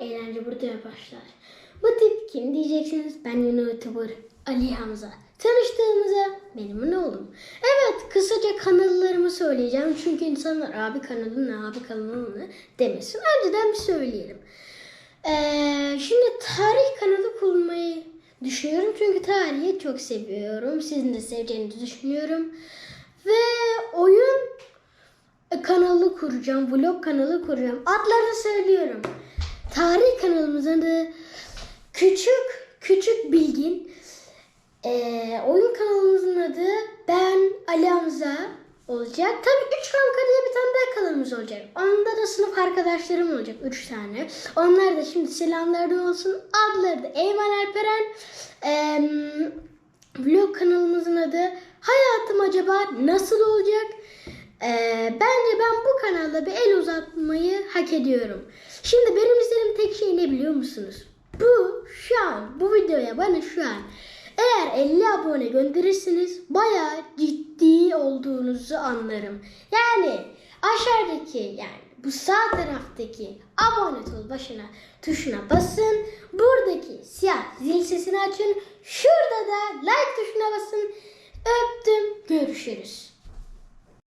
eğlence burada başlar. Bu tip kim diyeceksiniz? Ben yeni YouTuber Ali Hamza. Tanıştığımıza memnun oldum. Evet kısaca kanallarımı söyleyeceğim. Çünkü insanlar abi kanalın ne abi kanalın ne demesin. Önceden bir söyleyelim. Ee, şimdi tarih kanalı kurmayı düşünüyorum. Çünkü tarihi çok seviyorum. Sizin de seveceğinizi düşünüyorum. Ve oyun kanalı kuracağım. Vlog kanalı kuracağım. Adlarını söylüyorum. Tarih kanalımızın adı Küçük Küçük Bilgin. Ee, oyun kanalımızın adı Ben Ali Hamza olacak. Tabii üç kanka diye bir tane daha kanalımız olacak. Onda da sınıf arkadaşlarım olacak. Üç tane. Onlar da şimdi selamlardan olsun. Adları da Eymen Alperen. Ee, vlog kanalımızın adı Hayatım Acaba Nasıl Olacak? Ee, bence ben bu kanalda bir el uzatmayı hak ediyorum. Şimdi benim istediğim tek şey ne biliyor musunuz? Bu şu an bu videoya bana şu an eğer 50 abone gönderirseniz bayağı ciddi olduğunuzu anlarım. Yani aşağıdaki yani bu sağ taraftaki abone ol başına tuşuna basın. Buradaki siyah zil sesini açın. Şurada da like tuşuna basın. Öptüm. Görüşürüz.